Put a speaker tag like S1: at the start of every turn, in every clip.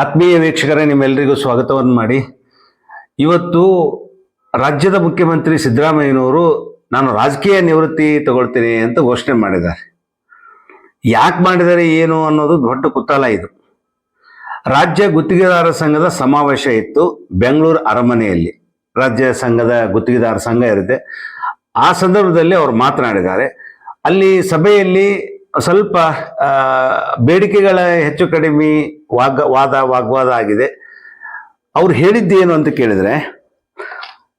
S1: ಆತ್ಮೀಯ ವೀಕ್ಷಕರೇ ನಿಮ್ಮೆಲ್ಲರಿಗೂ ಸ್ವಾಗತವನ್ನು ಮಾಡಿ. ಇವತ್ತು ರಾಜ್ಯದ ಮುಖ್ಯಮಂತ್ರಿ ಸಿದ್ದರಾಮಯ್ಯನವರು, ನಾನು ರಾಜಕೀಯ ನಿವೃತ್ತಿ ತಗೊಳ್ತೀನಿ ಅಂತ ಘೋಷಣೆ ಮಾಡಿದ್ದಾರೆ. ಯಾಕೆ ಮಾಡಿದ್ದಾರೆ, ಏನು ಅನ್ನೋದು ದೊಡ್ಡ ಕುತೂಹಲ ಇದು. ರಾಜ್ಯ ಗುತ್ತಿಗೆದಾರ ಸಂಘದ ಸಮಾವೇಶ ಇತ್ತು ಬೆಂಗಳೂರು ಅರಮನೆಯಲ್ಲಿ. ರಾಜ್ಯ ಸಂಘದ ಗುತ್ತಿಗೆದಾರ ಸಂಘ ಇರುತ್ತೆ. ಆ ಸಂದರ್ಭದಲ್ಲಿ ಅವರು ಮಾತನಾಡಿದ್ದಾರೆ. ಅಲ್ಲಿ ಸಭೆಯಲ್ಲಿ ಸ್ವಲ್ಪ ಬೇಡಿಕೆಗಳ ಹೆಚ್ಚು ಕಡಿಮೆ ವಾಗ್, ವಾದ, ವಾಗ್ವಾದ ಆಗಿದೆ. ಅವ್ರು ಹೇಳಿದ್ದೇನು ಅಂತ ಕೇಳಿದ್ರೆ,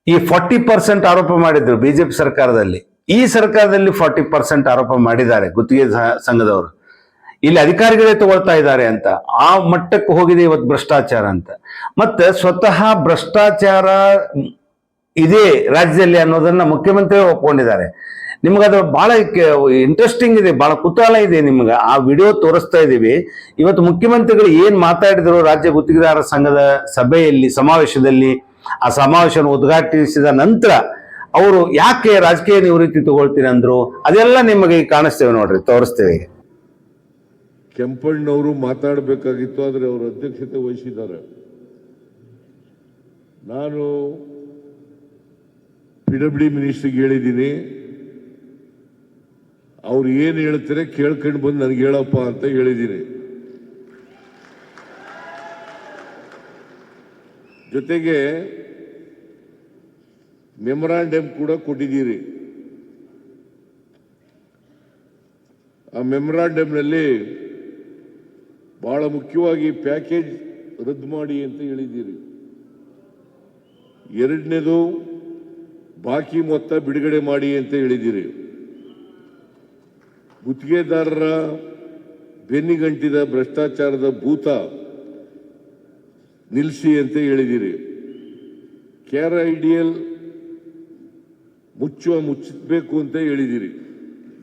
S1: ಈ ಫಾರ್ಟಿ ಪರ್ಸೆಂಟ್ ಆರೋಪ ಮಾಡಿದ್ರು ಬಿಜೆಪಿ ಸರ್ಕಾರದಲ್ಲಿ. ಈ ಸರ್ಕಾರದಲ್ಲಿ ಫಾರ್ಟಿ ಪರ್ಸೆಂಟ್ ಆರೋಪ ಮಾಡಿದ್ದಾರೆ ಗುತ್ತಿಗೆ ಸಂಘದವರು. ಇಲ್ಲಿ ಅಧಿಕಾರಿಗಳೇ ತಗೊಳ್ತಾ ಇದ್ದಾರೆ ಅಂತ. ಆ ಮಟ್ಟಕ್ಕೆ ಹೋಗಿದೆ ಇವತ್ತು ಭ್ರಷ್ಟಾಚಾರ ಅಂತ. ಮತ್ತೆ ಸ್ವತಃ ಭ್ರಷ್ಟಾಚಾರ ಇದೆ ರಾಜ್ಯದಲ್ಲಿ ಅನ್ನೋದನ್ನ ಮುಖ್ಯಮಂತ್ರಿ ಒಪ್ಕೊಂಡಿದ್ದಾರೆ. ನಿಮ್ಗೆ ಅದು ಬಹಳ ಇಂಟ್ರೆಸ್ಟಿಂಗ್ ಇದೆ ಬಹಳ ಕುತೂಹಲ ಇದೆ ನಿಮ್ಗೆ. ಆ ವಿಡಿಯೋ ತೋರಿಸ್ತಾ ಇದ್ದೀವಿ ಇವತ್ತು ಮುಖ್ಯಮಂತ್ರಿಗಳು ಏನ್ ಮಾತಾಡಿದ್ರು ರಾಜ್ಯ ಗುತ್ತಿಗೆದಾರರ ಸಂಘದ ಸಭೆಯಲ್ಲಿ, ಸಮಾವೇಶದಲ್ಲಿ, ಆ ಸಮಾವೇಶವನ್ನು ಉದ್ಘಾಟಿಸಿದ ನಂತರ ಅವರು ಯಾಕೆ ರಾಜಕೀಯ ನಿವೃತ್ತಿ ತಗೊಳ್ತೀನಿ ಅಂದ್ರು, ಅದೆಲ್ಲ ನಿಮಗೆ ಕಾಣಿಸ್ತೇವೆ ನೋಡ್ರಿ, ತೋರಿಸ್ತೇವೆ
S2: ಕೆಂಪಣ್ಣವರು ಮಾತಾಡಬೇಕಾಗಿತ್ತು, ಆದರೆ ಅವರು ಅಧ್ಯಕ್ಷತೆ ವಹಿಸಿದ್ದಾರೆ. ನಾನು ಪಿ ಡಬ್ಲ್ಯೂ ಮಿನಿಸ್ಟ್ರಿಗೆ ಹೇಳಿದ್ದೀನಿ ಅವ್ರು ಏನು ಹೇಳ್ತಾರೆ ಕೇಳ್ಕೊಂಡು ಬಂದು ನನಗೆ ಹೇಳಪ್ಪ ಅಂತ ಹೇಳಿದ್ದೀನಿ ಜೊತೆಗೆ ಮೆಮೊರಾಂಡಮ್ ಕೂಡ ಕೊಟ್ಟಿದ್ದೀರಿ. ಆ ಮೆಮೊರಾಂಡಮ್ನಲ್ಲಿ ಬಹಳ ಮುಖ್ಯವಾಗಿ ಪ್ಯಾಕೇಜ್ ರದ್ದು ಮಾಡಿ ಅಂತ ಹೇಳಿದ್ದೀರಿ. ಎರಡನೇದು ಬಾಕಿ ಮೊತ್ತ ಬಿಡುಗಡೆ ಮಾಡಿ ಅಂತ ಹೇಳಿದ್ದೀರಿ. ಗುತ್ತಿಗೆದಾರರ ಬೆನ್ನಿಗಂಟಿದ ಭ್ರಷ್ಟಾಚಾರದ ಭೂತ ನಿಲ್ಲಿಸಿ ಅಂತ ಹೇಳಿದ್ದೀರಿ. ಡಿ ಐಡಿಯಲ್ ಮುಚ್ಚುವ ಮುಚ್ಚಬೇಕು ಅಂತ ಹೇಳಿದ್ದೀರಿ.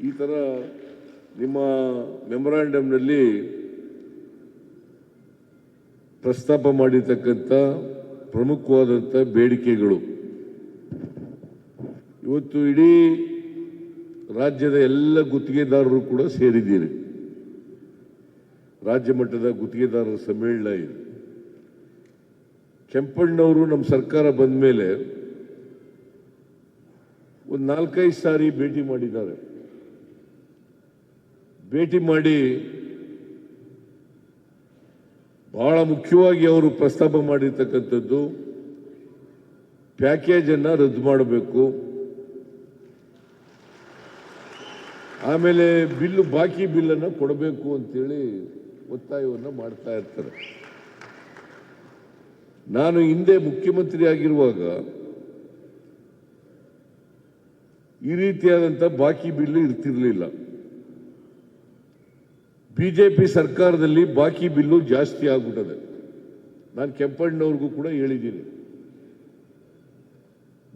S2: ಈ ಥರ ನಿಮ್ಮ ಮೆಮೊರಾಂಡಮ್ನಲ್ಲಿ ಪ್ರಸ್ತಾಪ ಮಾಡಿರ್ತಕ್ಕಂಥ ಪ್ರಮುಖವಾದಂಥ ಬೇಡಿಕೆಗಳು. ಇವತ್ತು ಇಡೀ ರಾಜ್ಯದ ಎಲ್ಲ ಗುತ್ತಿಗೆದಾರರು ಕೂಡ ಸೇರಿದ್ದೀರಿ. ರಾಜ್ಯ ಮಟ್ಟದ ಗುತ್ತಿಗೆದಾರರ ಸಮ್ಮೇಳನ ಇದೆ. ಕೆಂಪಣ್ಣವರು ನಮ್ಮ ಸರ್ಕಾರ ಬಂದ ಮೇಲೆ ಒಂದು ನಾಲ್ಕೈದು ಸಾರಿ ಭೇಟಿ ಮಾಡಿದ್ದಾರೆ. ಭೇಟಿ ಮಾಡಿ ಬಹಳ ಮುಖ್ಯವಾಗಿ ಅವರು ಪ್ರಸ್ತಾಪ ಮಾಡಿರ್ತಕ್ಕಂಥದ್ದು ಪ್ಯಾಕೇಜನ್ನು ರದ್ದು ಮಾಡಬೇಕು. ಆಮೇಲೆ ಬಿಲ್ಲು, ಬಾಕಿ ಬಿಲ್ಲನ್ನು ಕೊಡಬೇಕು ಅಂತೇಳಿ ಒತ್ತಾಯವನ್ನು ಮಾಡ್ತಾ ಇರ್ತಾರೆ. ನಾನು ಹಿಂದೆ ಮುಖ್ಯಮಂತ್ರಿ ಆಗಿರುವಾಗ ಈ ರೀತಿಯಾದಂಥ ಬಾಕಿ ಬಿಲ್ಲು ಇರ್ತಿರ್ಲಿಲ್ಲ. ಬಿಜೆಪಿ ಸರ್ಕಾರದಲ್ಲಿ ಬಾಕಿ ಬಿಲ್ಲು ಜಾಸ್ತಿ ಆಗ್ಬಿಟ್ಟದೆ. ನಾನು ಕೆಂಪಣ್ಣವ್ರಿಗೂ ಕೂಡ ಹೇಳಿದ್ದೀನಿ.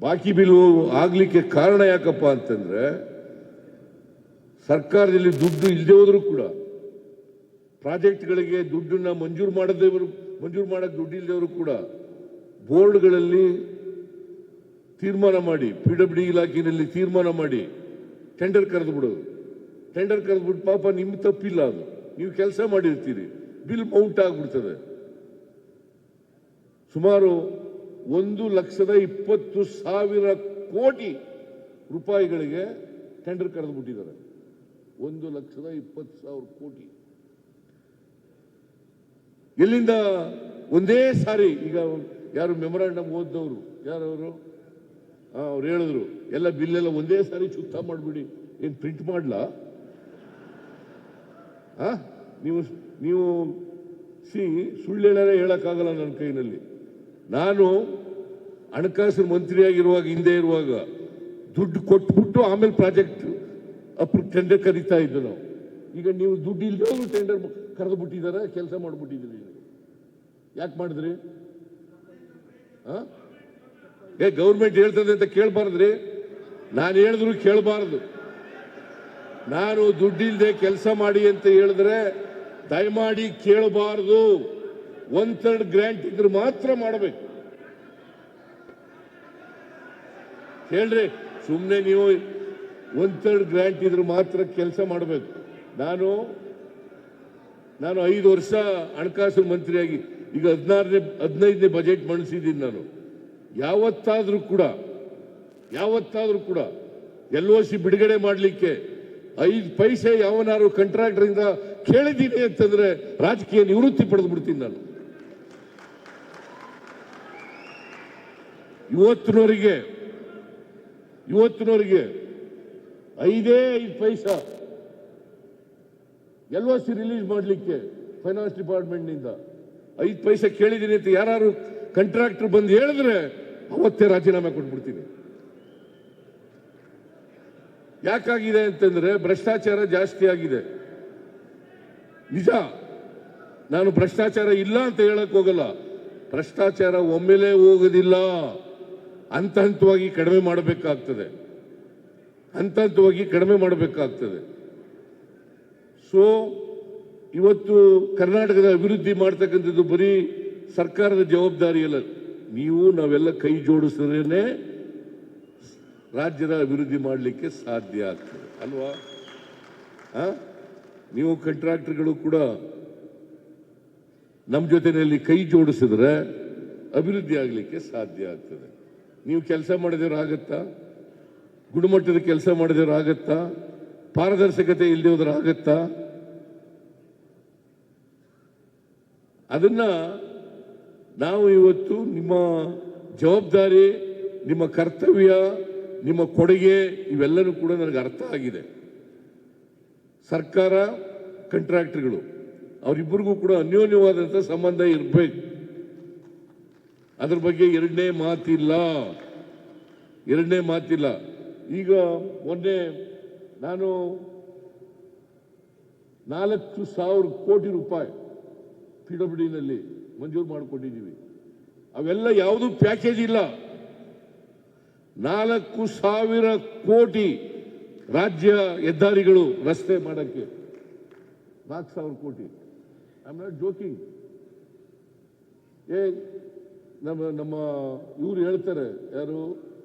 S2: ಬಾಕಿ ಬಿಲ್ಲು ಆಗಲಿಕ್ಕೆ ಕಾರಣ ಯಾಕಪ್ಪ ಅಂತಂದ್ರೆ ಸರ್ಕಾರದಲ್ಲಿ ದುಡ್ಡು ಇಲ್ಲದೆ ಹೋದರೂ ಕೂಡ ಪ್ರಾಜೆಕ್ಟ್ಗಳಿಗೆ ದುಡ್ಡನ್ನ ಮಂಜೂರು ಮಾಡದೇವರು ಮಂಜೂರು ಮಾಡಕ್ಕೆ ದುಡ್ಡು ಇಲ್ಲದವರು ಕೂಡ ಬೋರ್ಡ್ಗಳಲ್ಲಿ ತೀರ್ಮಾನ ಮಾಡಿ, ಪಿ ಡಬ್ಲ್ಯೂ ಇಲಾಖೆಯಲ್ಲಿ ತೀರ್ಮಾನ ಮಾಡಿ ಟೆಂಡರ್ ಕರೆದು ಬಿಡೋದು ಟೆಂಡರ್ ಕರೆದ್ಬಿಟ್ಟು ಪಾಪ ನಿಮ್ಮ ತಪ್ಪಿಲ್ಲ ಅದು. ನೀವು ಕೆಲಸ ಮಾಡಿರ್ತೀರಿ. ಬಿಲ್ ಮೌಂಟ್ ಆಗ್ಬಿಡ್ತದೆ. ಸುಮಾರು ಒಂದು ಲಕ್ಷದ ಇಪ್ಪತ್ತು ಸಾವಿರ ಕೋಟಿ ರೂಪಾಯಿಗಳಿಗೆ ಟೆಂಡರ್ ಕರೆದು ಬಿಟ್ಟಿದ್ದಾರೆ ಒಂದು ಲಕ್ಷದ ಇಪ್ಪತ್ತು ಸಾವಿರ ಕೋಟಿ. ಎಲ್ಲಿಂದ ಒಂದೇ ಸಾರಿ ಈಗ ಯಾರು ಮೆಮೊರಾಂಡಮ್ ಓದ್ದವರು, ಯಾರವರು? ಅವ್ರು ಹೇಳಿದ್ರು, ಎಲ್ಲ ಬಿಲ್ಲೆಲ್ಲ ಒಂದೇ ಸಾರಿ ಚುತ್ತ ಮಾಡಿಬಿಡಿ. ಏನು ಪ್ರಿಂಟ್ ಮಾಡ್ಲಾ? ನೀವು ನೀವು ಸಿ, ಸುಳ್ಳು ಹೇಳಾರೆ ಹೇಳಕ್ಕಾಗಲ್ಲ ನನ್ನ ಕೈನಲ್ಲಿ. ನಾನು ಹಣಕಾಸು ಮಂತ್ರಿಯಾಗಿರುವಾಗ ಹಿಂದೆ ಇರುವಾಗ ದುಡ್ಡು ಕೊಟ್ಬಿಟ್ಟು ಆಮೇಲೆ ಪ್ರಾಜೆಕ್ಟ್ ಅಪ್ ಟೆಂಡರ್ ಕರೀತಾ ಇದ್ದು ನಾವು. ಈಗ ನೀವು ದುಡ್ಡು ಇಲ್ಲದೆ ಟೆಂಡರ್ ಕರೆದು ಬಿಟ್ಟಿದ್ದಾರೆ ಕೆಲಸ ಮಾಡಿಬಿಟ್ಟಿದ್ದೀರಿ ಯಾಕೆ ಮಾಡಿದ್ರಿ? ಏ ಗೌರ್ಮೆಂಟ್ ಹೇಳ್ತದೆ ಅಂತ ಕೇಳಬಾರ್ದ್ರಿ. ನಾನು ಹೇಳಿದ್ರು ಕೇಳಬಾರ್ದು. ನಾನು ದುಡ್ಡಿಲ್ಲದೆ ಕೆಲಸ ಮಾಡಿ ಅಂತ ಹೇಳಿದ್ರೆ ದಯಮಾಡಿ ಕೇಳಬಾರದು. ಒನ್ ಥರ್ಡ್ ಗ್ರ್ಯಾಂಟ್ ಇದ್ರೆ ಮಾತ್ರ ಮಾಡಬೇಕು. ಹೇಳ್ರಿ ಸುಮ್ಮನೆ ನೀವು ಒನ್ ಥರ್ಡ್ ಗ್ರ್ಯಾಂಟ್ ಇದ್ರೆ ಮಾತ್ರ ಕೆಲಸ ಮಾಡಬೇಕು. ನಾನು ನಾನು ಐದು ವರ್ಷ ಹಣಕಾಸು ಮಂತ್ರಿಯಾಗಿ ಈಗ ಹದಿನಾರನೇ, ಹದಿನೈದನೇ ಬಜೆಟ್ ಮಂಡಿಸಿದ್ದೀನಿ ನಾನು. ಯಾವತ್ತಾದರೂ ಕೂಡ ಯಾವತ್ತಾದರೂ ಕೂಡ ಎಲ್ ಒ ಸಿ ಬಿಡುಗಡೆ ಮಾಡಲಿಕ್ಕೆ ಐದು ಪೈಸೆ ಯಾವನಾರು ಕಂಟ್ರಾಕ್ಟರಿಂದ ಕೇಳಿದ್ದೀನಿ ಅಂತಂದ್ರೆ ರಾಜಕೀಯ ನಿವೃತ್ತಿ ಪಡೆದು ಬಿಡ್ತೀನಿ ನಾನು. ಇವತ್ತಿನವರಿಗೆ, ಇವತ್ತಿನವರೆಗೆ ಐದೇ ಐದು ಪೈಸಾ ಎಲ್ ಸಿ ರಿಲೀಸ್ ಮಾಡಲಿಕ್ಕೆ ಫೈನಾನ್ಸ್ ಡಿಪಾರ್ಟ್ಮೆಂಟ್ನಿಂದ ಐದು ಪೈಸೆ ಕೇಳಿದ್ದೀನಿ ಅಂತ ಯಾರು ಕಾಂಟ್ರಾಕ್ಟರ್ ಬಂದು ಹೇಳಿದ್ರೆ ಅವತ್ತೇ ರಾಜೀನಾಮೆ ಕೊಟ್ಬಿಡ್ತೀನಿ. ಯಾಕಾಗಿದೆ ಅಂತಂದ್ರೆ ಭ್ರಷ್ಟಾಚಾರ ಜಾಸ್ತಿ ಆಗಿದೆ. ನಿಜ, ನಾನು ಭ್ರಷ್ಟಾಚಾರ ಇಲ್ಲ ಅಂತ ಹೇಳಕ್ ಹೋಗಲ್ಲ. ಭ್ರಷ್ಟಾಚಾರ ಒಮ್ಮೆಲೇ ಹೋಗೋದಿಲ್ಲ. ಹಂತ ಹಂತವಾಗಿ ಕಡಿಮೆ ಮಾಡಬೇಕಾಗ್ತದೆ. ಹಂತ ಹಂತವಾಗಿ ಕಡಿಮೆ ಮಾಡಬೇಕಾಗ್ತದೆ. ಸೊ ಇವತ್ತು ಕರ್ನಾಟಕದ ಅಭಿವೃದ್ಧಿ ಮಾಡ್ತಕ್ಕಂಥದ್ದು ಬರೀ ಸರ್ಕಾರದ ಜವಾಬ್ದಾರಿ ಅಲ್ಲ ನೀವು ನಾವೆಲ್ಲ ಕೈ ಜೋಡಿಸಿದ್ರೇನೆ ರಾಜ್ಯದ ಅಭಿವೃದ್ಧಿ ಮಾಡಲಿಕ್ಕೆ ಸಾಧ್ಯ ಆಗ್ತದೆ. ಅಲ್ವಾ? ನೀವು ಕಂಟ್ರಾಕ್ಟರ್ಗಳು ಕೂಡ ನಮ್ಮ ಜೊತೆಯಲ್ಲಿ ಕೈ ಜೋಡಿಸಿದ್ರೆ ಅಭಿವೃದ್ಧಿ ಆಗಲಿಕ್ಕೆ ಸಾಧ್ಯ ಆಗ್ತದೆ. ನೀವು ಕೆಲಸ ಮಾಡಿದ್ರೆ ಆಗತ್ತಾ? ಗುಣಮಟ್ಟದ ಕೆಲಸ ಮಾಡಿದ್ರೆ ಆಗತ್ತಾ ಪಾರದರ್ಶಕತೆ ಇಲ್ಲದೆ ಹೋದ್ರೆ ಆಗತ್ತಾ ಅದನ್ನ ನಾವು ಇವತ್ತು ನಿಮ್ಮ ಜವಾಬ್ದಾರಿ, ನಿಮ್ಮ ಕರ್ತವ್ಯ, ನಿಮ್ಮ ಕೊಡುಗೆ ಇವೆಲ್ಲನೂ ಕೂಡ ನನಗೆ ಅರ್ಥ ಆಗಿದೆ. ಸರ್ಕಾರ ಕಂಟ್ರಾಕ್ಟರ್ಗಳು ಅವರಿಬ್ಬರಿಗೂ ಕೂಡ ಅನ್ಯೋನ್ಯವಾದಂಥ ಸಂಬಂಧ ಇರಬೇಕು. ಅದ್ರ ಬಗ್ಗೆ ಎರಡನೇ ಮಾತಿಲ್ಲ. ಎರಡನೇ ಮಾತಿಲ್ಲ. ಈಗ ಮೊನ್ನೆ ನಾನು ನಾಲ್ಕು ಸಾವಿರ ಕೋಟಿ ರೂಪಾಯಿ ಪಿ ಡಬ್ಲ್ಯೂ ಮಂಜೂರು ಮಾಡಿಕೊಂಡಿದ್ದೀವಿ. ಅವೆಲ್ಲ ಯಾವುದು ಪ್ಯಾಕೇಜ್ ಇಲ್ಲ. ನಾಲ್ಕು ಸಾವಿರ ಕೋಟಿ ರಾಜ್ಯ ಹೆದ್ದಾರಿಗಳು ರಸ್ತೆ ಮಾಡಕ್ಕೆ. ನಾಲ್ಕು ಸಾವಿರ ಕೋಟಿ. ಐ ಆಮ್ ನಾಟ್ ಜೋಕಿಂಗ್ ಏ ನಮ್ಮ ನಮ್ಮ ಇವರು ಹೇಳ್ತಾರೆ, ಯಾರು?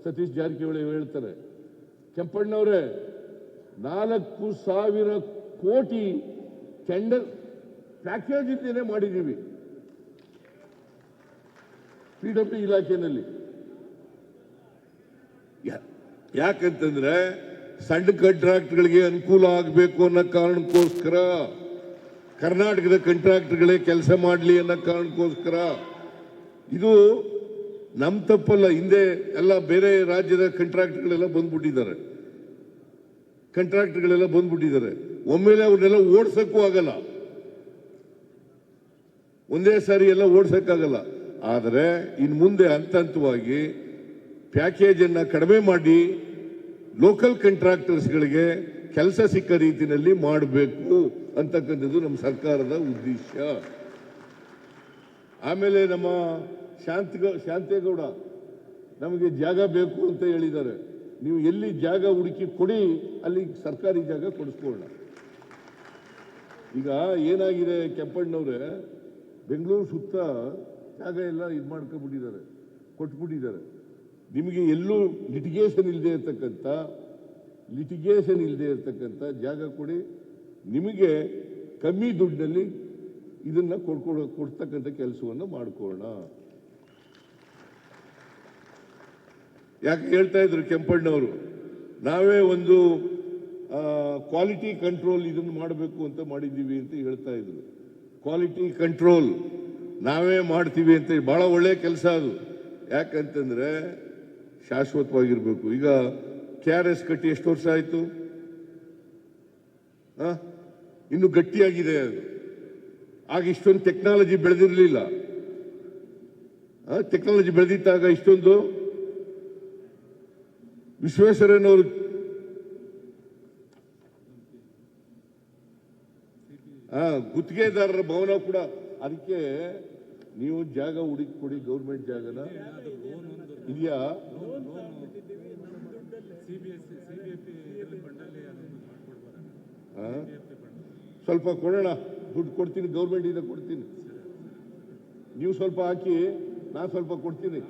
S2: ಸತೀಶ್ ಜಾರಕಿಹೊಳಿ ಹೇಳ್ತಾರೆ ಕೆಂಪಣ್ಣವರೇ, ನಾಲ್ಕು ಸಾವಿರ ಕೋಟಿ ಟೆಂಡರ್ ಪ್ಯಾಕೇಜ್ ಇದ್ದೇನೆ ಮಾಡಿದ್ದೀವಿ. ಪಿ ಡಬ್ಲ್ಯೂ ಇಲಾಖೆಯಲ್ಲಿ ಯಾಕಂತಂದ್ರೆ ಸಣ್ಣ ಕಾಂಟ್ರಾಕ್ಟ್ಗಳಿಗೆ ಅನುಕೂಲ ಆಗಬೇಕು ಅನ್ನೋ ಕಾರಣಕ್ಕೋಸ್ಕರ, ಕರ್ನಾಟಕದ ಕಾಂಟ್ರಾಕ್ಟ್ಗಳೇ ಕೆಲಸ ಮಾಡಲಿ ಅನ್ನೋ ಕಾರಣಕ್ಕೋಸ್ಕರ, ಇದು ನಮ್ಮ ತಪ್ಪಲ್ಲ, ಹಿಂದೆ ಎಲ್ಲ ಬೇರೆ ರಾಜ್ಯದ ಕಂಟ್ರಾಕ್ಟ್ಗಳೆಲ್ಲ ಬಂದ್ಬಿಟ್ಟಿದ್ದಾರೆ. ಕಂಟ್ರಾಕ್ಟ್ಗಳೆಲ್ಲ ಬಂದ್ಬಿಟ್ಟಿದ್ದಾರೆ. ಒಮ್ಮೆಲೆ ಅವ್ರನ್ನೆಲ್ಲ ಓಡಿಸಕ್ಕೂ ಆಗಲ್ಲ. ಒಂದೇ ಸಾರಿ ಎಲ್ಲ ಓಡಿಸಕ್ಕಾಗಲ್ಲ. ಆದರೆ ಇನ್ನು ಮುಂದೆ ಹಂತ ಹಂತವಾಗಿ ಪ್ಯಾಕೇಜನ್ನು ಕಡಿಮೆ ಮಾಡಿ ಲೋಕಲ್ ಕಂಟ್ರಾಕ್ಟರ್ಸ್ಗಳಿಗೆ ಕೆಲಸ ಸಿಕ್ಕ ರೀತಿಯಲ್ಲಿ ಮಾಡಬೇಕು ಅಂತಕ್ಕಂಥದ್ದು ನಮ್ಮ ಸರ್ಕಾರದ ಉದ್ದೇಶ. ಆಮೇಲೆ ನಮ್ಮ ಶಾಂತ ಶಾಂತೇಗೌಡ, ನಮಗೆ ಜಾಗ ಬೇಕು ಅಂತ ಹೇಳಿದ್ದಾರೆ. ನೀವು ಎಲ್ಲಿ ಜಾಗ ಹುಡುಕಿ ಕೊಡಿ, ಅಲ್ಲಿ ಸರ್ಕಾರಿ ಜಾಗ ಕೊಡಿಸ್ಕೊಳ್ಳ ಈಗ ಏನಾಗಿದೆ ಕೆಂಪಣ್ಣವ್ರೆ, ಬೆಂಗಳೂರು ಸುತ್ತ ಜಾಗ ಎಲ್ಲ ಇದು ಮಾಡ್ಕೊಂಡ್ಬಿಟ್ಟಿದ್ದಾರೆ, ಕೊಟ್ಬಿಟ್ಟಿದ್ದಾರೆ. ನಿಮಗೆ ಎಲ್ಲೂ ಲಿಟಿಗೇಷನ್ ಇಲ್ಲದೆ ಇರ್ತಕ್ಕಂಥ ಲಿಟಿಗೇಷನ್ ಇಲ್ಲದೆ ಇರ್ತಕ್ಕಂಥ ಜಾಗ ಕೊಡಿ. ನಿಮಗೆ ಕಮ್ಮಿ ದುಡ್ಡಿನಲ್ಲಿ ಇದನ್ನು ಕೊಡ್ಕೊಡ ಕೊಡ್ತಕ್ಕಂಥ ಕೆಲಸವನ್ನು ಮಾಡ್ಕೊಳ್ಳೋಣ. ಯಾಕೆ ಹೇಳ್ತಾ ಇದ್ರು ಕೆಂಪಣ್ಣವರು? ನಾವೇ ಒಂದು ಕ್ವಾಲಿಟಿ ಕಂಟ್ರೋಲ್ ಇದನ್ನು ಮಾಡಬೇಕು ಅಂತ ಮಾಡಿದ್ದೀವಿ ಅಂತ ಹೇಳ್ತಾ ಇದ್ರು. ಕ್ವಾಲಿಟಿ ಕಂಟ್ರೋಲ್ ನಾವೇ ಮಾಡ್ತೀವಿ ಅಂತ ಬಹಳ ಒಳ್ಳೆಯ ಕೆಲಸ ಅದು. ಯಾಕಂತಂದ್ರೆ ಶಾಶ್ವತವಾಗಿರ್ಬೇಕು. ಈಗ ಕೆ ಆರ್ ಎಸ್ ಕಟ್ಟಿ ಎಷ್ಟು ವರ್ಷ ಆಯ್ತು? ಇನ್ನು ಗಟ್ಟಿಯಾಗಿದೆ ಅದು. ಆಗ ಇಷ್ಟೊಂದು ಟೆಕ್ನಾಲಜಿ ಬೆಳೆದಿರಲಿಲ್ಲ. ಟೆಕ್ನಾಲಜಿ ಬೆಳೆದಿತ್ತಾಗ ಇಷ್ಟೊಂದು ವಿಶ್ವೇಶ್ವರಯ್ಯನವರು ಗುತ್ತಿಗೆದಾರರ ಭವನ ಕೂಡ ಅದಕ್ಕೆ ನೀವು ಜಾಗ ಹುಡುಕಿ ಕೊಡಿ, ಗೌರ್ಮೆಂಟ್ ಜಾಗನ. ಇದೆಯಾ? ಸ್ವಲ್ಪ ಕೊಡೋಣ, ದುಡ್ಡು ಕೊಡ್ತೀನಿ, ಗೌರ್ಮೆಂಟಿಂದ ಕೊಡ್ತೀನಿ. ನೀವು ಸ್ವಲ್ಪ ಹಾಕಿ, ನಾನು ಸ್ವಲ್ಪ ಕೊಡ್ತೀನಿ.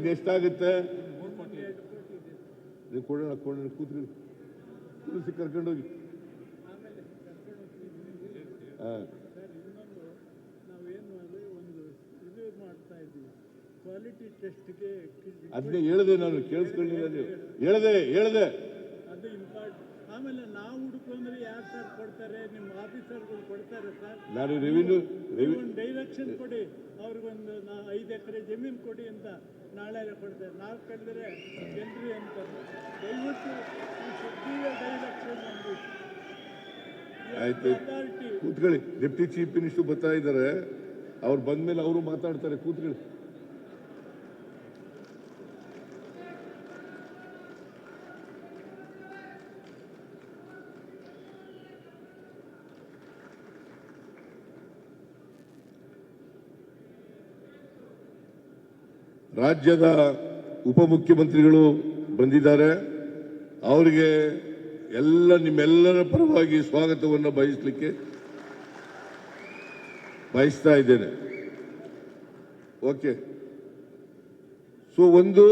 S2: ಇದು ಎಷ್ಟಾಗುತ್ತೆ? ನೀವು ಕೊಡೋಣ ಕೊಡೋಣ ಕೂತ್ರಿ ಕೂರಿಸಿ ಕರ್ಕೊಂಡೋಗಿ. ಹಾ.
S3: ನಾವೇನು ಅಂದರೆ ಒಂದು ಇದು ಮಾಡ್ತಾ ಇದ್ದೀವಿ ಕ್ವಾಲಿಟಿ ಟೆಸ್ಟ್ಗೆ
S2: ಅದನ್ನೇ ಹೇಳಿದೆ ನಾನು ಕೇಳಿಸ್ಕೊಂಡಿಲ್ಲ ನೀವು. ಹೇಳ್ದೆ ಹೇಳ್ದೆ.
S3: ಅದು ಇಂಪಾರ್ಟ್ ಆಮೇಲೆ ನಾವು ಹುಡ್ಕೊಂಡ್ರೆ ಯಾರು ಸರ್ ಕೊಡ್ತಾರೆ? ನಿಮ್ಮ ಆಫೀಸರ್ಗಳು ಕೊಡ್ತಾರೆ ಸರ್
S2: ನಾನು ರೆವಿನ್ಯೂ
S3: ಡೈರೆಕ್ಷನ್ ಕೊಡಿ. ಅವ್ರಿಗೊಂದು ಐದು ಎಕರೆ ಜಮೀನು ಕೊಡಿ ಅಂತ. ನಾಳೆ ಕೊಡ್ತಾರೆ. ನಾಳೆ ಕಳೆದ್ರೆ ಜನರು ಅಂತಾರೆ ದಯವಿಟ್ಟು ಈ ಶಕ್ತಿಯ ಡೈರೆಕ್ಷನ್
S2: ಆಯ್ತು. ಕೂತ್ಕೊಳ್ಳಿ. ಡೆಪ್ಟಿ ಚೀಫ್ ಮಿನಿಸ್ಟರ್ ಬರ್ತಾ ಇದ್ದಾರೆ. ಅವ್ರು ಬಂದ್ಮೇಲೆ ಅವರು ಮಾತಾಡ್ತಾರೆ. ಕೂತ್ಕೊಳ್ಳಿ. ರಾಜ್ಯದ ಉಪಮುಖ್ಯಮಂತ್ರಿಗಳು ಬಂದಿದ್ದಾರೆ. ಅವರಿಗೆ ಎಲ್ಲ ನಿಮ್ಮೆಲ್ಲರ ಪರವಾಗಿ ಸ್ವಾಗತವನ್ನು ಬಯಸಲಿಕ್ಕೆ ಬಯಸ್ತಾ ಇದ್ದೇನೆ. ಓಕೆ. ಸೊ ಒಂದು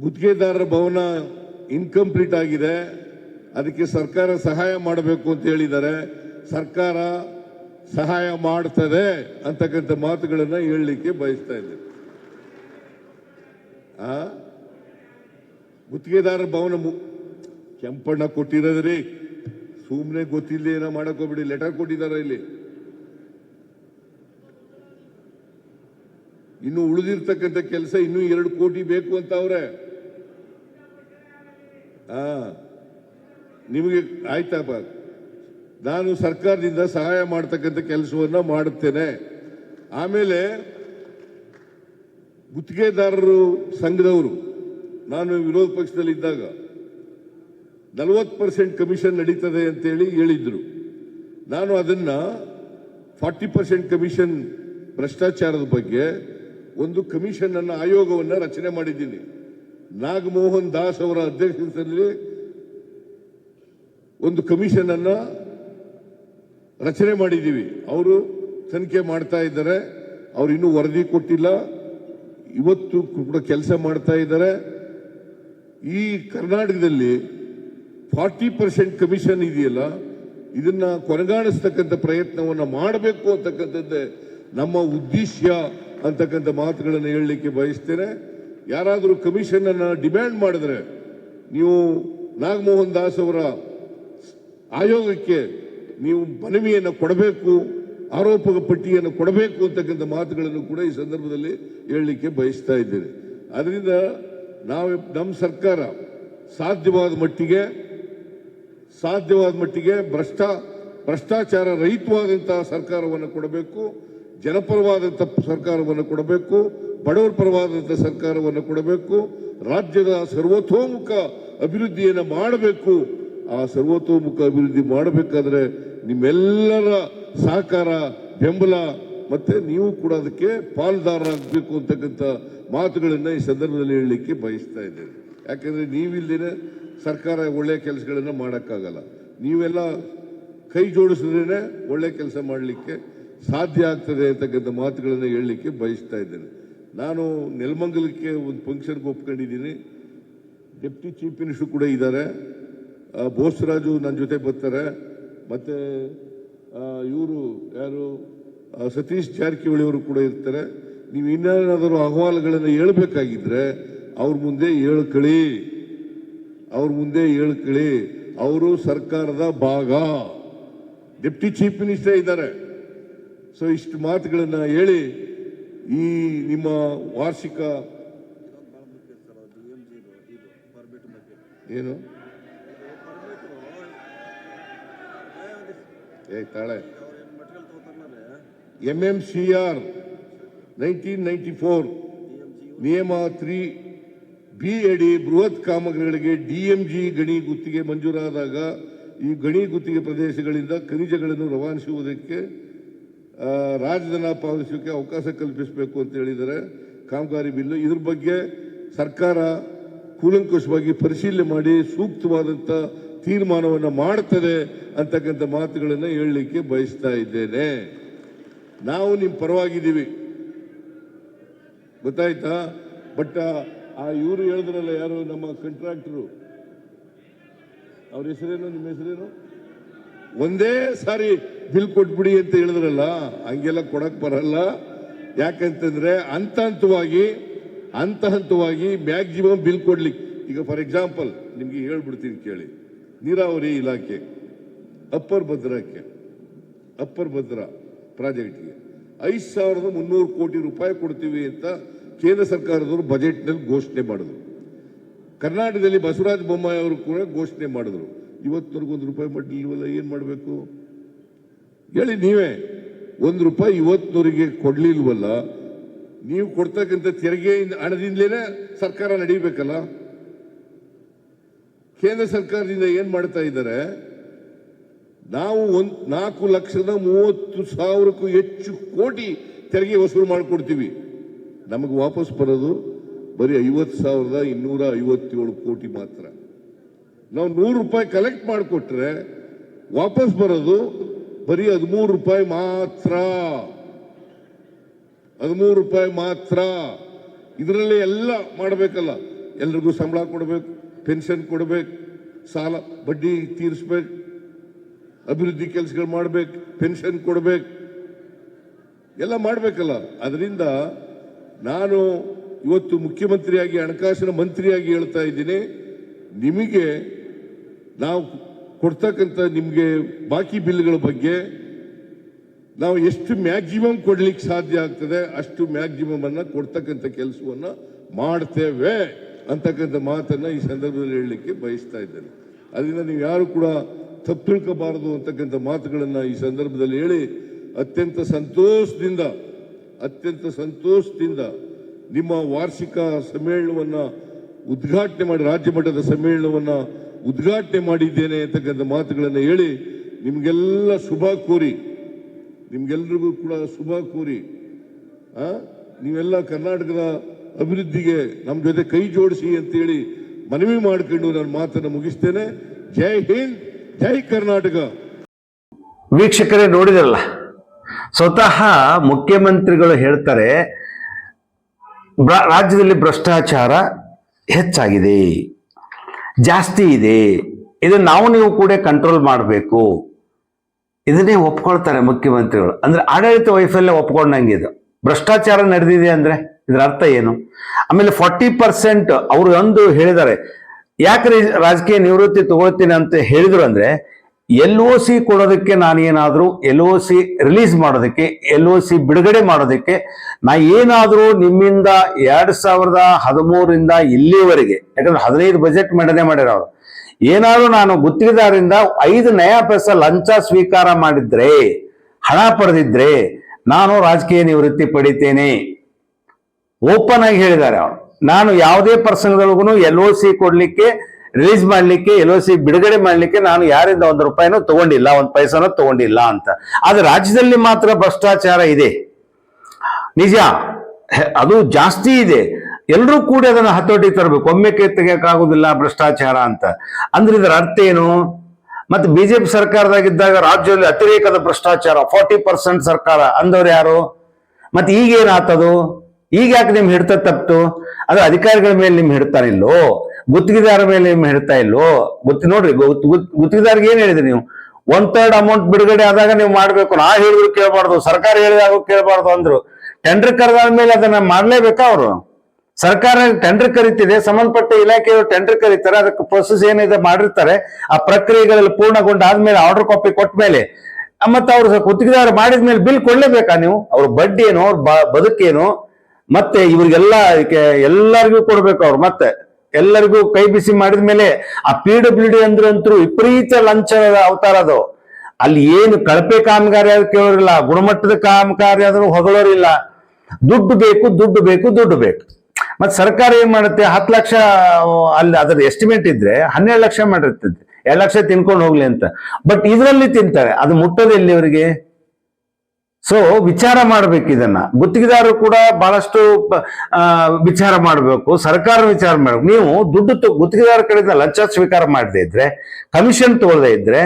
S2: ಗುತ್ತಿಗೆದಾರರ ಭವನ ಇನ್ಕಂಪ್ಲೀಟ್ ಆಗಿದೆ. ಅದಕ್ಕೆ ಸರ್ಕಾರ ಸಹಾಯ ಮಾಡಬೇಕು ಅಂತ ಹೇಳಿದ್ದಾರೆ. ಸರ್ಕಾರ ಸಹಾಯ ಮಾಡ್ತದೆ ಅಂತಕ್ಕಂಥ ಮಾತುಗಳನ್ನು ಹೇಳಲಿಕ್ಕೆ ಬಯಸ್ತಾ ಇದ್ದೇನೆ. ಗುತ್ತಿಗೆದಾರರ ಭವನ ಕೆಂಪಣ್ಣ ಕೊಟ್ಟಿರೋದ್ರಿ ಸುಮ್ಮನೆ ಗೊತ್ತಿಲ್ಲ ಏನೋ ಹೋಗ್ಬಿಡಿ ಲೆಟರ್ ಕೊಟ್ಟಿದ್ದಾರೆ ಇಲ್ಲಿ. ಇನ್ನು ಉಳಿದಿರ್ತಕ್ಕಂಥ ಕೆಲಸ ಇನ್ನೂ ಎರಡು ಕೋಟಿ ಬೇಕು ಅಂತ ಅವ್ರೆ. ಆ. ನಿಮಗೆ ಆಯ್ತಪ್ಪ ನಾನು ಸರ್ಕಾರದಿಂದ ಸಹಾಯ ಮಾಡ್ತಕ್ಕಂಥ ಕೆಲಸವನ್ನ ಮಾಡುತ್ತೇನೆ. ಆಮೇಲೆ ಗುತ್ತಿಗೆದಾರರು ಸಂಘದವರು, ನಾನು ವಿರೋಧ ಪಕ್ಷದಲ್ಲಿದ್ದಾಗ ನಲವತ್ತು ಪರ್ಸೆಂಟ್ ಕಮಿಷನ್ ನಡೀತದೆ ಅಂತೇಳಿ ಹೇಳಿದ್ರು. ನಾನು ಅದನ್ನ ಫಾರ್ಟಿ ಪರ್ಸೆಂಟ್ ಕಮಿಷನ್ ಭ್ರಷ್ಟಾಚಾರದ ಬಗ್ಗೆ ಒಂದು ಕಮಿಷನ್ ಅನ್ನ ಆಯೋಗವನ್ನ ರಚನೆ ಮಾಡಿದ್ದೀನಿ. ನಾಗಮೋಹನ್ ದಾಸ್ ಅವರ ಅಧ್ಯಕ್ಷತೆಯಲ್ಲಿ ಒಂದು ಕಮಿಷನ್ ಅನ್ನ ರಚನೆ ಮಾಡಿದ್ದೀವಿ. ಅವರು ತನಿಖೆ ಮಾಡ್ತಾ ಇದ್ದಾರೆ. ಅವರು ಇನ್ನೂ ವರದಿ ಕೊಟ್ಟಿಲ್ಲ. ಇವತ್ತು ಕೂಡ ಕೆಲಸ ಮಾಡ್ತಾ ಇದ್ದಾರೆ. ಈ ಕರ್ನಾಟಕದಲ್ಲಿ ಫಾರ್ಟಿ ಪರ್ಸೆಂಟ್ ಕಮಿಷನ್ ಇದೆಯಲ್ಲ, ಇದನ್ನ ಕೊನೆಗಾಣಿಸ್ತಕ್ಕಂಥ ಪ್ರಯತ್ನವನ್ನ ಮಾಡಬೇಕು ಅಂತಕ್ಕಂಥದ್ದೇ ನಮ್ಮ ಉದ್ದೇಶ ಅಂತಕ್ಕಂಥ ಮಾತುಗಳನ್ನು ಹೇಳಲಿಕ್ಕೆ ಬಯಸ್ತೇನೆ. ಯಾರಾದರೂ ಕಮಿಷನ್ ಅನ್ನ ಡಿಮ್ಯಾಂಡ್ ಮಾಡಿದ್ರೆ ನೀವು ನಾಗಮೋಹನ್ ದಾಸ್ ಅವರ ಆಯೋಗಕ್ಕೆ ನೀವು ಮನವಿಯನ್ನು ಕೊಡಬೇಕು. ಆರೋಪ ಪಟ್ಟಿಯನ್ನು ಕೊಡಬೇಕು ಅಂತಕ್ಕಂಥ ಮಾತುಗಳನ್ನು ಕೂಡ ಈ ಸಂದರ್ಭದಲ್ಲಿ ಹೇಳಲಿಕ್ಕೆ ಬಯಸ್ತಾ ಇದ್ದೇನೆ. ಅದರಿಂದ ನಾವು ನಮ್ಮ ಸರ್ಕಾರ ಸಾಧ್ಯವಾದ ಮಟ್ಟಿಗೆ ಸಾಧ್ಯವಾದ ಮಟ್ಟಿಗೆ ಭ್ರಷ್ಟ, ಭ್ರಷ್ಟಾಚಾರ ರಹಿತವಾದಂತಹ ಸರ್ಕಾರವನ್ನು ಕೊಡಬೇಕು, ಜನಪರವಾದಂಥ ಸರ್ಕಾರವನ್ನು ಕೊಡಬೇಕು, ಬಡವರ ಪರವಾದಂಥ ಸರ್ಕಾರವನ್ನು ಕೊಡಬೇಕು, ರಾಜ್ಯದ ಸರ್ವತೋಮುಖ ಅಭಿವೃದ್ಧಿಯನ್ನು ಮಾಡಬೇಕು ಆ ಸರ್ವತೋಮುಖ ಅಭಿವೃದ್ಧಿ ಮಾಡಬೇಕಾದ್ರೆ ನಿಮ್ಮೆಲ್ಲರ ಸಹಕಾರ, ಬೆಂಬಲ, ಮತ್ತೆ ನೀವು ಕೂಡ ಅದಕ್ಕೆ ಪಾಲ್ದಾರರಾಗಬೇಕು ಅಂತಕ್ಕಂಥ ಮಾತುಗಳನ್ನು ಈ ಸಂದರ್ಭದಲ್ಲಿ ಹೇಳಲಿಕ್ಕೆ ಬಯಸ್ತಾ ಇದ್ದೇನೆ. ಯಾಕೆಂದರೆ ನೀವಿಲ್ಲದೇ ಸರ್ಕಾರ ಒಳ್ಳೆ ಕೆಲಸಗಳನ್ನು ಮಾಡೋಕ್ಕಾಗಲ್ಲ. ನೀವೆಲ್ಲ ಕೈ ಜೋಡಿಸಿದ್ರೇ ಒಳ್ಳೆ ಕೆಲಸ ಮಾಡಲಿಕ್ಕೆ ಸಾಧ್ಯ ಆಗ್ತದೆ ಅಂತಕ್ಕಂಥ ಮಾತುಗಳನ್ನು ಹೇಳಲಿಕ್ಕೆ ಬಯಸ್ತಾ ಇದ್ದೇನೆ. ನಾನು ನೆಲಮಂಗಲಕ್ಕೆ ಒಂದು ಫಂಕ್ಷನ್ಗೆ ಒಪ್ಕೊಂಡಿದ್ದೀನಿ. ಡೆಪ್ಟಿ ಚೀಫ್ ಮಿನಿಸ್ಟರ್ ಕೂಡ ಇದ್ದಾರೆ. ಬೋಸರಾಜು ನನ್ನ ಜೊತೆ ಬರ್ತಾರೆ. ಮತ್ತೆ ಇವರು ಯಾರು? ಸತೀಶ್ ಜಾರಕಿಹೊಳಿ ಅವರು ಕೂಡ ಇರ್ತಾರೆ. ನೀವು ಇನ್ನೇನಾದರೂ ಅಹವಾಲುಗಳನ್ನು ಹೇಳ್ಬೇಕಾಗಿದ್ರೆ ಅವ್ರ ಮುಂದೆ ಹೇಳ್ಕಳಿ ಅವ್ರ ಮುಂದೆ ಹೇಳ್ಕಳಿ ಅವರು ಸರ್ಕಾರದ ಭಾಗ. ಡೆಪ್ಟಿ ಚೀಫ್ ಮಿನಿಸ್ಟರ್ ಇದ್ದಾರೆ. ಸೊ ಇಷ್ಟು ಮಾತುಗಳನ್ನು ಹೇಳಿ ಈ ನಿಮ್ಮ ವಾರ್ಷಿಕ ಏನು? ಏ, ತಾಳೆ. M M C R nineteen ninety four ನಿಯಮ ತ್ರೀ ಬಿ ಅಡಿ ಬೃಹತ್ ಕಾಮಗಾರಿಗಳಿಗೆ ಡಿಎಂಜಿ ಗಣಿ ಗುತ್ತಿಗೆ ಮಂಜೂರಾದಾಗ ಈ ಗಣಿ ಗುತ್ತಿಗೆ ಪ್ರದೇಶಗಳಿಂದ ಖನಿಜಗಳನ್ನು ರವಾನಿಸುವುದಕ್ಕೆ ರಾಜಧನ ಪಾವತಿಸೋಕೆ ಅವಕಾಶ ಕಲ್ಪಿಸಬೇಕು ಅಂತ ಹೇಳಿದರೆ ಕಾಮಗಾರಿ ಬಿಲ್ಲು, ಇದ್ರ ಬಗ್ಗೆ ಸರ್ಕಾರ ಕೂಲಂಕುಷವಾಗಿ ಪರಿಶೀಲನೆ ಮಾಡಿ ಸೂಕ್ತವಾದಂತ ತೀರ್ಮಾನವನ್ನು ಮಾಡ್ತದೆ ಅಂತಕ್ಕಂಥ ಮಾತುಗಳನ್ನು ಹೇಳಲಿಕ್ಕೆ ಬಯಸ್ತಾ ಇದ್ದೇನೆ. ನಾವು ನಿಮ್ಮ ಪರವಾಗಿದ್ದೀವಿ. ಗೊತ್ತಾಯ್ತಾ? ಬಟ್, ಆ ಇವರು ಹೇಳಿದ್ರಲ್ಲ ಯಾರು ನಮ್ಮ ಕಂಟ್ರಾಕ್ಟ್ರು ಅವ್ರ ಹೆಸರೇನು? ನಿಮ್ಮ ಹೆಸರೇನು? ಒಂದೇ ಸಾರಿ ಬಿಲ್ ಕೊಟ್ಬಿಡಿ ಅಂತ ಹೇಳಿದ್ರಲ್ಲ, ಹಂಗೆಲ್ಲ ಕೊಡಕ್ ಬರಲ್ಲ. ಯಾಕಂತಂದ್ರೆ ಹಂತ ಹಂತವಾಗಿ ಹಂತ ಹಂತವಾಗಿ ಮ್ಯಾಕ್ಸಿಮಮ್ ಬಿಲ್ ಕೊಡ್ಲಿಕ್ಕೆ ಈಗ ಫಾರ್ ಎಕ್ಸಾಂಪಲ್ ನಿಮ್ಗೆ ಹೇಳ್ಬಿಡ್ತೀನಿ ಕೇಳಿ. ನೀರಾವರಿ ಇಲಾಖೆ, ಅಪ್ಪರ್ ಭದ್ರಕ್ಕೆ, ಅಪ್ಪರ್ ಭದ್ರ ಪ್ರಾಜೆಕ್ಟ್ಗೆ ಐದು ಸಾವಿರದ ಮುನ್ನೂರು ಕೋಟಿ ರೂಪಾಯಿ ಕೊಡ್ತೀವಿ ಅಂತ ಕೇಂದ್ರ ಸರ್ಕಾರದವರು ಬಜೆಟ್ನಲ್ಲಿ ಘೋಷಣೆ ಮಾಡಿದ್ರು. ಕರ್ನಾಟಕದಲ್ಲಿ ಬಸವರಾಜ ಬೊಮ್ಮಾಯಿ ಅವರು ಕೂಡ ಘೋಷಣೆ ಮಾಡಿದ್ರು. ಇವತ್ತವರೆಗೂ ಒಂದು ರೂಪಾಯಿ ಮಟ್ಟಿಲ್ವಲ್ಲ ಏನು ಮಾಡಬೇಕು? ಹೇಳಿ, ನೀವೇ ಒಂದು ರೂಪಾಯಿ ಇವತ್ತಿನವರಿಗೆ ಕೊಡಲಿಲ್ವಲ್ಲ, ನೀವು ಕೊಡ್ತಕ್ಕಂಥ ತೆರಿಗೆ ಹಣದಿಂದಲೇ ಸರ್ಕಾರ ನಡೀಬೇಕಲ್ಲ? ಕೇಂದ್ರ ಸರ್ಕಾರದಿಂದ ಏನ್ ಮಾಡ್ತಾ ಇದ್ದಾರೆ? ನಾವು ಒಂದ್ ನಾಲ್ಕು ಲಕ್ಷದ ಮೂವತ್ತು ಸಾವಿರಕ್ಕೂ ಹೆಚ್ಚು ಕೋಟಿ ತೆರಿಗೆ ವಸೂಲು ಮಾಡಿಕೊಡ್ತೀವಿ. ನಮಗೆ ವಾಪಸ್ ಬರೋದು ಬರೀ ಐವತ್ತು ಸಾವಿರದ ಇನ್ನೂರ ಐವತ್ತೇಳು ಕೋಟಿ ಮಾತ್ರ. ನಾವು ನೂರು ರೂಪಾಯಿ ಕಲೆಕ್ಟ್ ಮಾಡಿಕೊಟ್ರೆ ವಾಪಸ್ ಬರೋದು ಬರೀ ಹದಿಮೂರು ರೂಪಾಯಿ ಮಾತ್ರ. ಹದಿಮೂರು ರೂಪಾಯಿ ಮಾತ್ರ. ಇದರಲ್ಲಿ ಎಲ್ಲ ಮಾಡಬೇಕಲ್ಲ. ಎಲ್ರಿಗೂ ಸಂಬಳ ಕೊಡಬೇಕು. ಪೆನ್ಷನ್ ಕೊಡಬೇಕು, ಸಾಲ, ಬಡ್ಡಿ ತೀರಿಸ್ಬೇಕು, ಅಭಿವೃದ್ಧಿ ಕೆಲಸಗಳು ಮಾಡಬೇಕು, ಪೆನ್ಷನ್ ಕೊಡಬೇಕು, ಎಲ್ಲ ಮಾಡಬೇಕಲ್ಲ. ಅದರಿಂದ ನಾನು ಇವತ್ತು ಮುಖ್ಯಮಂತ್ರಿಯಾಗಿ, ಹಣಕಾಸಿನ ಮಂತ್ರಿಯಾಗಿ ಹೇಳ್ತಾ ಇದ್ದೀನಿ, ನಿಮಗೆ ನಾವು ಕೊಡ್ತಕ್ಕಂಥ ನಿಮಗೆ ಬಾಕಿ ಬಿಲ್ಗಳ ಬಗ್ಗೆ ನಾವು ಎಷ್ಟು ಮ್ಯಾಕ್ಸಿಮಮ್ ಕೊಡ್ಲಿಕ್ಕೆ ಸಾಧ್ಯ ಆಗ್ತದೆ, ಅಷ್ಟು ಮ್ಯಾಕ್ಸಿಮಮ್ ಅನ್ನು ಕೊಡ್ತಕ್ಕಂಥ ಕೆಲಸವನ್ನ ಮಾಡ್ತೇವೆ. ಅಂತಕ್ಕಂಥ ಮಾತನ್ನು ಈ ಸಂದರ್ಭದಲ್ಲಿ ಹೇಳಲಿಕ್ಕೆ ಬಯಸ್ತಾ ಇದ್ದೇನೆ ಅದರಿಂದ ನೀವು ಯಾರು ಕೂಡ ತಪ್ಪು ತಿಳ್ಕೋಬಾರದು ಅಂತಕ್ಕಂಥ ಮಾತುಗಳನ್ನು ಈ ಸಂದರ್ಭದಲ್ಲಿ ಹೇಳಿ, ಅತ್ಯಂತ ಸಂತೋಷದಿಂದ ಅತ್ಯಂತ ಸಂತೋಷದಿಂದ ನಿಮ್ಮ ವಾರ್ಷಿಕ ಸಮ್ಮೇಳನವನ್ನು ಉದ್ಘಾಟನೆ ಮಾಡಿ, ರಾಜ್ಯ ಮಟ್ಟದ ಸಮ್ಮೇಳನವನ್ನು ಉದ್ಘಾಟನೆ ಮಾಡಿದ್ದೇನೆ ಅಂತಕ್ಕಂಥ ಮಾತುಗಳನ್ನು ಹೇಳಿ, ನಿಮಗೆಲ್ಲ ಶುಭ ಕೋರಿ ನಿಮಗೆಲ್ಲರಿಗೂ ಕೂಡ ಶುಭ ಕೋರಿ? ನೀವೆಲ್ಲ ಕರ್ನಾಟಕದ ಅಭಿವೃದ್ಧಿಗೆ ನಮ್ಮ ಜೊತೆ ಕೈ ಜೋಡಿಸಿ ಅಂತೇಳಿ ಮನವಿ ಮಾಡಿಕೊಂಡು ನಾನು ಮಾತನ್ನು ಮುಗಿಸ್ತೇನೆ. ಜೈ ಹಿಂದ್, ಜೈ ಕರ್ನಾಟಕ.
S1: ವೀಕ್ಷಕರೇ, ನೋಡಿದ್ರಲ್ಲ? ಸ್ವತಃ ಮುಖ್ಯಮಂತ್ರಿಗಳು ಹೇಳ್ತಾರೆ ರಾಜ್ಯದಲ್ಲಿ ಭ್ರಷ್ಟಾಚಾರ ಹೆಚ್ಚಾಗಿದೆ, ಜಾಸ್ತಿ ಇದೆ, ಇದನ್ನ ನಾವು ನೀವು ಕೂಡ ಕಂಟ್ರೋಲ್ ಮಾಡಬೇಕು. ಇದನ್ನೇ ಒಪ್ಕೊಳ್ತಾರೆ ಮುಖ್ಯಮಂತ್ರಿಗಳು. ಅಂದ್ರೆ ಆಡಳಿತ ವೈಫಲ್ಯ ಒಪ್ಕೊಂಡಂಗೆ ಇದು. ಭ್ರಷ್ಟಾಚಾರ ನಡೆದಿದೆ ಅಂದ್ರೆ? ಇದರ ಅರ್ಥ ಏನು? ಆಮೇಲೆ ಫಾರ್ಟಿ ಪರ್ಸೆಂಟ್ ಅವರು ಒಂದು ಹೇಳಿದ್ದಾರೆ, ಯಾಕ್ರಿ ರಾಜಕೀಯ ನಿವೃತ್ತಿ ತಗೊಳ್ತೀನಿ ಅಂತ ಹೇಳಿದ್ರು ಅಂದ್ರೆ ಎಲ್ ಒ ಸಿ ಕೊಡೋದಕ್ಕೆ ನಾನೇನಾದ್ರೂ ಎಲ್ ಒ ಸಿ ರಿಲೀಸ್ ಮಾಡೋದಕ್ಕೆ ಎಲ್ ಒ ಸಿ ಬಿಡುಗಡೆ ಮಾಡೋದಕ್ಕೆ, ನಾ ಏನಾದರೂ ನಿಮ್ಮಿಂದ ಎರಡ್ ಸಾವಿರದ ಹದಿಮೂರಿಂದ ಇಲ್ಲಿವರೆಗೆ, ಯಾಕಂದ್ರೆ ಹದಿನೈದು ಬಜೆಟ್ ಮಂಡನೆ ಮಾಡ್ಯಾರ ಅವರು, ಏನಾದರೂ ನಾನು ಗುತ್ತಿಗೆದಾರರಿಂದ ಐದು ನಯಾ ಪೈಸ ಲಂಚ ಸ್ವೀಕಾರ ಮಾಡಿದ್ರೆ, ಹಣ ಪಡೆದಿದ್ರೆ, ನಾನು ರಾಜಕೀಯ ನಿವೃತ್ತಿ ಪಡಿತೇನೆ. ಓಪನ್ ಆಗಿ ಹೇಳಿದ್ದಾರೆ ಅವರು. ನಾನು ಯಾವುದೇ ಪ್ರಸಂಗದೊಳಗೂ ಎಲ್ ಒ ಸಿ ಕೊಡ್ಲಿಕ್ಕೆ ರಿಲೀಸ್ ಮಾಡ್ಲಿಕ್ಕೆ ಎಲ್ ಒ ಸಿ ಬಿಡುಗಡೆ ಮಾಡ್ಲಿಕ್ಕೆ ನಾನು ಯಾರಿಂದ ಒಂದು ರೂಪಾಯಿನೂ ತಗೊಂಡಿಲ್ಲ, ಒಂದು ಪೈಸಾನೂ ತಗೊಂಡಿಲ್ಲ ಅಂತ. ಆದ್ರೆ ರಾಜ್ಯದಲ್ಲಿ ಮಾತ್ರ ಭ್ರಷ್ಟಾಚಾರ ಇದೆ. ನಿಜ. ಅದು ಜಾಸ್ತಿ ಇದೆ. ಎಲ್ಲರೂ ಕೂಡ ಅದನ್ನು ಹತೋಟಿ ತರಬೇಕು. ಒಮ್ಮೆ ಕೈ ತೆಗೆಯೋಕ್ಕಾಗೋದಿಲ್ಲ ಭ್ರಷ್ಟಾಚಾರ ಅಂತ. ಅಂದ್ರೆ ಇದರ ಅರ್ಥ ಏನು? ಮತ್ತೆ ಬಿಜೆಪಿ ಸರ್ಕಾರದಾಗಿದ್ದಾಗ ರಾಜ್ಯದಲ್ಲಿ ಅತಿರೇಕದ ಭ್ರಷ್ಟಾಚಾರ ಫಾರ್ಟಿ ಪರ್ಸೆಂಟ್ ಸರ್ಕಾರ. ಅಂದವ್ರು ಯಾರು? ಮತ್ತೆ ಈಗ ಏನಾತದು? ಈಗ ಯಾಕೆ ನಿಮ್ ಹಿಡಿತ ತಪ್ಪಿತು ಅದು ಅಧಿಕಾರಿಗಳ ಮೇಲೆ ನಿಮ್ ಹಿಡ್ತಾನಿಲ್ಲೋ ಗುತ್ತಿಗೆದಾರ ಮೇಲೆ ನಿಮ್ ಹಿಡ್ತಾ ಇಲ್ಲೋ? ಗೊತ್ತಿ ನೋಡ್ರಿ ಗುತ್- ಗುತ್- ಗುತ್ತಿಗೆದಾರ್ಗೆ ಏನ್ ಹೇಳಿದ್ರಿ ನೀವು? ಒನ್ ಥರ್ಡ್ ಅಮೌಂಟ್ ಬಿಡುಗಡೆ ಆದಾಗ ನೀವು ಮಾಡ್ಬೇಕು. ನಾ ಹೇಳಿದ್ರು ಕೇಳಬಾರ್ದು, ಸರ್ಕಾರ ಹೇಳಿದಾಗ ಕೇಳಬಾರ್ದು ಅಂದ್ರು. ಟೆಂಡರ್ ಕರೆದಾದ ಮೇಲೆ ಅದನ್ನ ಮಾಡ್ಲೇಬೇಕಾ ಅವರು? ಸರ್ಕಾರ ಟೆಂಡರ್ ಕರೀತಿದೆ, ಸಂಬಂಧಪಟ್ಟ ಇಲಾಖೆಯವರು ಟೆಂಡರ್ ಕರೀತಾರೆ, ಅದಕ್ಕೆ ಪ್ರೊಸೆಸ್ ಏನಿದೆ ಮಾಡಿರ್ತಾರೆ. ಆ ಪ್ರಕ್ರಿಯೆಗಳಲ್ಲಿ ಪೂರ್ಣಗೊಂಡ ಆದ್ಮೇಲೆ ಆರ್ಡರ್ ಕಾಪಿ ಕೊಟ್ಟ ಮೇಲೆ ಮತ್ತೆ ಅವ್ರು ಗುತ್ತಿಗೆದಾರ ಮಾಡಿದ್ಮೇಲೆ ಬಿಲ್ ಕೊಡ್ಲೇಬೇಕಾ ನೀವು? ಅವ್ರ ಬಡ್ಡಿ ಏನು, ಅವ್ರ ಬದುಕೇನು? ಮತ್ತೆ ಇವ್ರಿಗೆಲ್ಲ ಎಲ್ಲರಿಗೂ ಕೊಡ್ಬೇಕು ಅವ್ರು, ಮತ್ತೆ ಎಲ್ಲರಿಗೂ ಕೈ ಬಿಸಿ ಮಾಡಿದ ಮೇಲೆ ಆ ಪಿ ಡಬ್ಲ್ಯೂ ಡಿ ಅಂದ್ರೆ ಅಂತೂ ವಿಪರೀತ ಲಂಚದ ಅವತಾರ ಅದು. ಅಲ್ಲಿ ಏನು ಕಳಪೆ ಕಾಮಗಾರಿ ಆದ್ರೂ ಕೇಳೋರಿಲ್ಲ, ಗುಣಮಟ್ಟದ ಕಾಮಗಾರಿ ಆದ್ರೂ ಹೊಗಳೋರಿಲ್ಲ. ದುಡ್ಡು ಬೇಕು ದುಡ್ಡು ಬೇಕು ದುಡ್ಡು ಬೇಕು. ಮತ್ತೆ ಸರ್ಕಾರ ಏನ್ ಮಾಡುತ್ತೆ? ಹತ್ತು ಲಕ್ಷ ಅಲ್ಲಿ ಅದ್ರ ಎಸ್ಟಿಮೇಟ್ ಇದ್ರೆ ಹನ್ನೆರಡು ಲಕ್ಷ ಮಾಡಿರ್ತದೆ ಎರಡು ಲಕ್ಷ ತಿನ್ಕೊಂಡು ಹೋಗ್ಲಿ ಅಂತ. ಬಟ್ ಇದರಲ್ಲಿ ತಿಂತಾರೆ. ಅದು ಮುಟ್ಟೋದು ಎಲ್ಲಿವರೆಗೆ ಸೊ ವಿಚಾರ ಮಾಡ್ಬೇಕು ಇದನ್ನ. ಗುತ್ತಿಗೆದಾರರು ಕೂಡ ಬಹಳಷ್ಟು ವಿಚಾರ ಮಾಡಬೇಕು, ಸರ್ಕಾರ ವಿಚಾರ ಮಾಡಬೇಕು. ನೀವು ದುಡ್ಡು ಗುತ್ತಿಗೆದಾರ ಕಡೆಯಿಂದ ಲಂಚ ಸ್ವೀಕಾರ ಮಾಡದೇ ಇದ್ರೆ, ಕಮಿಷನ್ ತಗೊಳ್ದೇ ಇದ್ರೆ,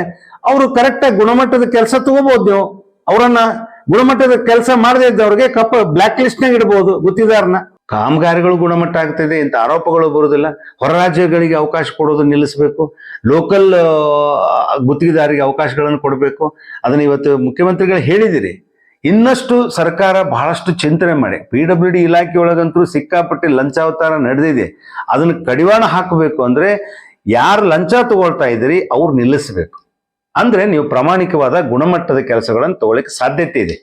S1: ಅವರು ಕರೆಕ್ಟಾಗಿ ಗುಣಮಟ್ಟದ ಕೆಲಸ ತಗೋಬಹುದು ನೀವು. ಅವರನ್ನ ಗುಣಮಟ್ಟದ ಕೆಲಸ ಮಾಡದೇ ಇದ್ದವ್ರಿಗೆ ಕಪ್ಪ ಬ್ಲಾಕ್ ಲಿಸ್ಟ್ನಾಗ ಇಡಬಹುದು ಗುತ್ತಿಗೆದಾರನ ಕಾಮಗಾರಿಗಳು ಗುಣಮಟ್ಟ ಆಗ್ತಿದೆ, ಇಂಥ ಆರೋಪಗಳು ಬರುವುದಿಲ್ಲ ಹೊರ ರಾಜ್ಯಗಳಿಗೆ ಅವಕಾಶ ಕೊಡೋದು ನಿಲ್ಲಿಸಬೇಕು. ಲೋಕಲ್ ಗುತ್ತಿಗೆದಾರಿಗೆ ಅವಕಾಶಗಳನ್ನು ಕೊಡಬೇಕು. ಅದನ್ನು ಇವತ್ತು ಮುಖ್ಯಮಂತ್ರಿಗಳು ಹೇಳಿದಿರಿ. ಇನ್ನಷ್ಟು ಸರ್ಕಾರ ಬಹಳಷ್ಟು ಚಿಂತನೆ ಮಾಡಿ. ಪಿ ಡಬ್ಲ್ಯೂ ಡಿ ಇಲಾಖೆಯೊಳಗಂತೂ ಸಿಕ್ಕಾಪಟ್ಟೆ ಲಂಚಾವತಾರ ನಡೆದಿದೆ. ಅದನ್ನು ಕಡಿವಾಣ ಹಾಕಬೇಕು ಅಂದ್ರೆ ಯಾರು ಲಂಚ ತಗೊಳ್ತಾ ಇದ್ದೀರಿ ಅವ್ರು ನಿಲ್ಲಿಸಬೇಕು. ಅಂದ್ರೆ ನೀವು ಪ್ರಾಮಾಣಿಕವಾದ ಗುಣಮಟ್ಟದ ಕೆಲಸಗಳನ್ನು ತಗೊಳ್ಳಿಕ್ಕೆ ಸಾಧ್ಯತೆ ಇದೆ.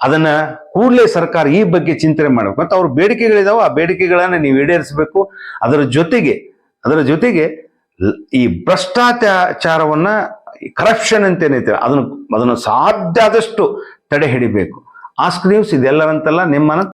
S1: ಅದನ್ನ ಕೂಡಲೇ ಸರ್ಕಾರ ಈ ಬಗ್ಗೆ ಚಿಂತನೆ ಮಾಡಬೇಕು. ಮತ್ತು ಅವ್ರ ಬೇಡಿಕೆಗಳಿದಾವೆ, ಆ ಬೇಡಿಕೆಗಳನ್ನ ನೀವು ಈಡೇರಿಸಬೇಕು. ಅದರ ಜೊತೆಗೆ ಅದರ ಜೊತೆಗೆ ಈ ಭ್ರಷ್ಟಾಚಾರವನ್ನ ಕರಪ್ಷನ್ ಅಂತ ಏನೈತೆ ಅದನ್ನು ಅದನ್ನು ಸಾಧ್ಯ ಆದಷ್ಟು ತಡೆ ಹಿಡಿಬೇಕು ಆ ಸ್ಕ್ರೀವ್ಸ್ ಇದೆಲ್ಲವಂತಲ್ಲ ನಿಮ್ಮನ್ನ